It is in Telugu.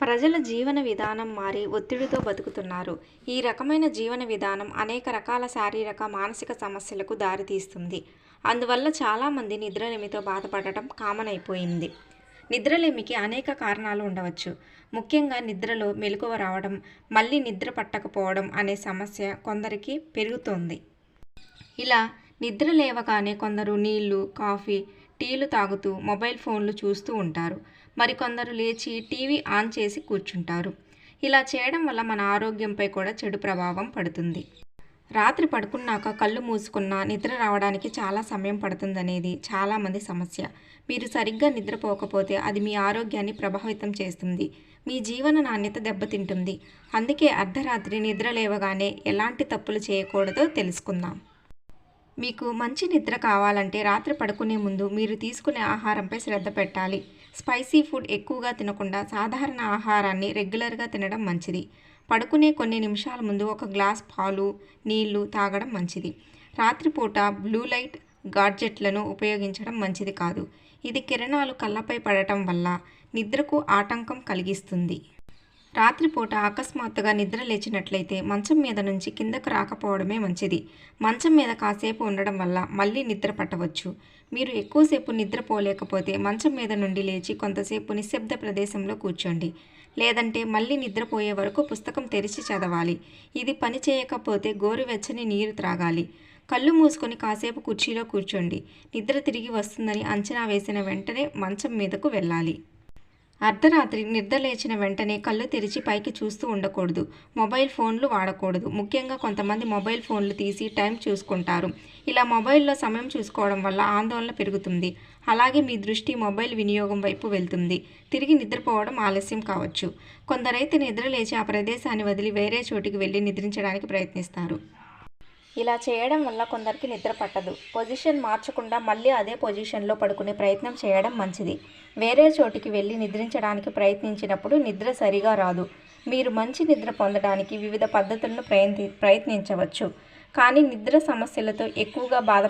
ప్రజల జీవన విధానం మారి ఒత్తిడితో బతుకుతున్నారు. ఈ రకమైన జీవన విధానం అనేక రకాల శారీరక, మానసిక సమస్యలకు దారితీస్తుంది. అందువల్ల చాలామంది నిద్రలేమితో బాధపడటం కామన్ అయిపోయింది. నిద్రలేమికి అనేక కారణాలు ఉండవచ్చు. ముఖ్యంగా నిద్రలో మెలకువ రావడం, మళ్ళీ నిద్ర పట్టకపోవడం అనే సమస్య కొందరికి పెరుగుతోంది. ఇలా నిద్ర లేవగానే కొందరు నీళ్ళు, కాఫీ, టీలు తాగుతూ మొబైల్ ఫోన్లు చూస్తూ ఉంటారు. మరికొందరు లేచి టీవీ ఆన్ చేసి కూర్చుంటారు. ఇలా చేయడం వల్ల మన ఆరోగ్యంపై కూడా చెడు ప్రభావం పడుతుంది. రాత్రి పడుకున్నాక కళ్ళు మూసుకున్నా నిద్ర రావడానికి చాలా సమయం పడుతుందనేది చాలామంది సమస్య. మీరు సరిగ్గా నిద్రపోకపోతే అది మీ ఆరోగ్యాన్ని ప్రభావితం చేస్తుంది. మీ జీవన నాణ్యత దెబ్బతింటుంది. అందుకే అర్ధరాత్రి నిద్ర లేవగానే ఎలాంటి తప్పులు చేయకూడదో తెలుసుకుందాం. మీకు మంచి నిద్ర కావాలంటే రాత్రి పడుకునే ముందు మీరు తీసుకునే ఆహారంపై శ్రద్ధ పెట్టాలి. స్పైసీ ఫుడ్ ఎక్కువగా తినకుండా సాధారణ ఆహారాన్ని రెగ్యులర్గా తినడం మంచిది. పడుకునే కొన్ని నిమిషాల ముందు ఒక గ్లాస్ పాలు, నీళ్ళు తాగడం మంచిది. రాత్రిపూట బ్లూ లైట్ గాడ్జెట్లను ఉపయోగించడం మంచిది కాదు. ఇది కిరణాలు కళ్ళపై పడటం వల్ల నిద్రకు ఆటంకం కలిగిస్తుంది. రాత్రిపూట అకస్మాత్తుగా నిద్ర లేచినట్లయితే మంచం మీద నుంచి కిందకు రాకపోవడమే మంచిది. మంచం మీద కాసేపు ఉండడం వల్ల మళ్ళీ నిద్ర పట్టవచ్చు. మీరు ఎక్కువసేపు నిద్రపోలేకపోతే మంచం మీద నుండి లేచి కొంతసేపు నిశ్శబ్ద ప్రదేశంలో కూర్చోండి. లేదంటే మళ్ళీ నిద్రపోయే వరకు పుస్తకం తెరిచి చదవాలి. ఇది పని చేయకపోతే గోరువెచ్చని నీరు త్రాగాలి. కళ్ళు మూసుకొని కాసేపు కుర్చీలో కూర్చోండి. నిద్ర తిరిగి వస్తుందని అంచనా వేసిన వెంటనే మంచం మీదకు వెళ్ళాలి అర్ధరాత్రి నిద్రలేచిన వెంటనే కళ్ళు తెరిచి పైకి చూస్తూ ఉండకూడదు. మొబైల్ ఫోన్లు వాడకూడదు. ముఖ్యంగా కొంతమంది మొబైల్ ఫోన్లు తీసి టైం చూసుకుంటారు. ఇలా మొబైల్లో సమయం చూసుకోవడం వల్ల ఆందోళన పెరుగుతుంది. అలాగే మీ దృష్టి మొబైల్ వినియోగం వైపు వెళ్తుంది. తిరిగి నిద్రపోవడం ఆలస్యం కావచ్చు. కొందరైతే నిద్రలేచి ఆ ప్రదేశాన్ని వదిలి వేరే చోటికి వెళ్ళి నిద్రించడానికి ప్రయత్నిస్తారు. ఇలా చేయడం వల్ల కొందరికి నిద్ర పట్టదు. పొజిషన్ మార్చకుండా మళ్ళీ అదే పొజిషన్లో పడుకునే ప్రయత్నం చేయడం మంచిది. వేరే చోటికి వెళ్ళి నిద్రించడానికి ప్రయత్నించినప్పుడు నిద్ర సరిగా రాదు. మీరు మంచి నిద్ర పొందడానికి వివిధ పద్ధతులను ప్రయత్నించవచ్చు. కానీ నిద్ర సమస్యలతో ఎక్కువగా బాధ